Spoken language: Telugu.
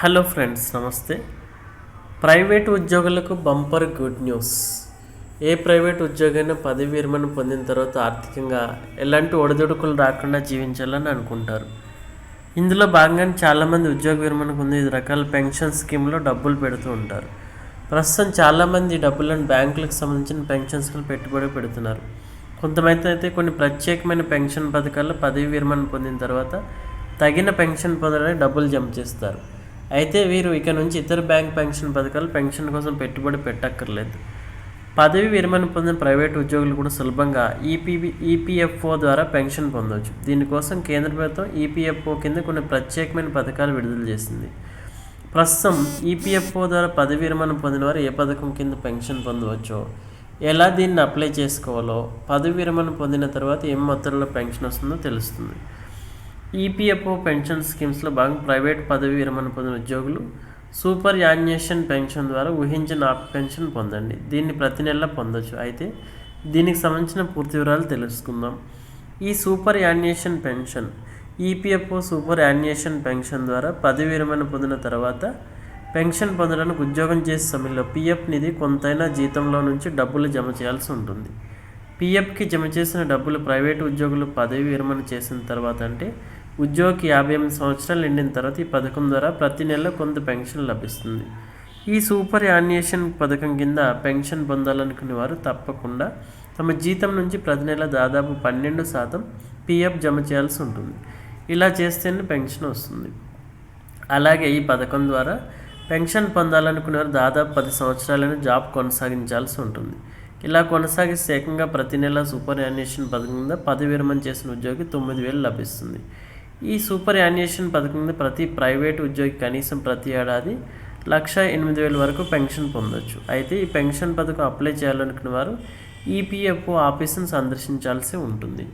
హలో ఫ్రెండ్స్ నమస్తే. ప్రైవేట్ ఉద్యోగులకు బంపర్ గుడ్ న్యూస్. ఏ ప్రైవేట్ ఉద్యోగైనా పదవి విరమణ పొందిన తర్వాత ఆర్థికంగా ఎలాంటి ఒడిదుడుకులు రాకుండా జీవించాలని అనుకుంటారు. ఇందులో భాగంగానే చాలామంది ఉద్యోగ విరమణ పొంది వివిధ రకాల పెన్షన్ స్కీమ్లో డబ్బులు పెడుతూ ఉంటారు. ప్రస్తుతం చాలామంది డబ్బులను బ్యాంకులకు సంబంధించిన పెన్షన్ స్కీమ్ పెట్టుబడి పెడుతున్నారు. కొంతమంది అయితే కొన్ని ప్రత్యేకమైన పెన్షన్ పథకాల్లో పదవి విరమణ పొందిన తర్వాత తగిన పెన్షన్ పొందడానికి డబ్బులు జమ చేస్తారు. అయితే వీరు ఇక నుంచి ఇతర బ్యాంక్ పెన్షన్ పథకాలు పెన్షన్ కోసం పెట్టుబడి పెట్టక్కర్లేదు. పదవి విరమణ పొందిన ప్రైవేట్ ఉద్యోగులు కూడా సులభంగా ఈపీబీ ఈపీఎఫ్ఓ ద్వారా పెన్షన్ పొందవచ్చు దీనికోసం కేంద్ర ప్రభుత్వం ఈపీఎఫ్ఓ కింద కొన్ని ప్రత్యేకమైన పథకాలు విడుదల చేసింది. ప్రస్తుతం ఈపీఎఫ్ఓ ద్వారా పదవి విరమణ పొందిన వారు ఏ పథకం కింద పెన్షన్ పొందవచ్చో ఎలా దీన్ని అప్లై చేసుకోవాలో పదవి విరమణ పొందిన తర్వాత ఏం మొత్తంలో పెన్షన్ వస్తుందో తెలుస్తుంది. ఈపీఎఫ్ఓ పెన్షన్ స్కీమ్స్లో భాగం ప్రైవేట్ పదవి విరమణ పొందిన ఉద్యోగులు సూపర్ యాన్యుయేషన్ పెన్షన్ ద్వారా ఊహించిన పెన్షన్ పొందండి. దీన్ని ప్రతి నెల పొందొచ్చు. అయితే దీనికి సంబంధించిన పూర్తి వివరాలు తెలుసుకుందాం. ఈ superannuation pension EPFO superannuation pension ద్వారా పదవి విరమణ పొందిన తర్వాత పెన్షన్ పొందడానికి ఉద్యోగం చేసే సమయంలో పీఎఫ్ నిధి కొంతైనా జీతంలో నుంచి డబ్బులు జమ చేయాల్సి ఉంటుంది. పిఎఫ్కి జమ చేసిన డబ్బులు ప్రైవేటు ఉద్యోగులు పదవి విరమణ చేసిన తర్వాత అంటే ఉద్యోగికి యాభై ఎనిమిది సంవత్సరాలు నిండిన తర్వాత ఈ పథకం ద్వారా ప్రతి నెల కొంత పెన్షన్ లభిస్తుంది. ఈ సూపర్ యాన్యుయేషన్ పథకం కింద పెన్షన్ పొందాలనుకునే వారు తప్పకుండా తమ జీతం నుంచి ప్రతి నెల దాదాపు పన్నెండు శాతం పీఎఫ్ జమ చేయాల్సి ఉంటుంది. ఇలా చేస్తేనే పెన్షన్ వస్తుంది. అలాగే ఈ పథకం ద్వారా పెన్షన్ పొందాలనుకునేవారు దాదాపు పది సంవత్సరాలను జాబ్ కొనసాగించాల్సి ఉంటుంది. ఇలా కొనసాగిస్తే ఏకంగా ప్రతి నెల సూపర్ యాన్యుయేషన్ పథకం కింద పదవి విరమణ చేసిన ఉద్యోగి తొమ్మిది వేలు లభిస్తుంది. ఈ సూపర్ యాన్యుయేషన్ పథకం కింద ప్రతి ప్రైవేట్ ఉద్యోగి కనీసం ప్రతి ఏడాది లక్ష ఎనిమిది వేల వరకు పెన్షన్ పొందొచ్చు. అయితే ఈ పెన్షన్ పథకం అప్లై చేయాలనుకున్న వారు ఈపీఎఫ్ఓ ఆఫీసును సందర్శించాల్సి ఉంటుంది.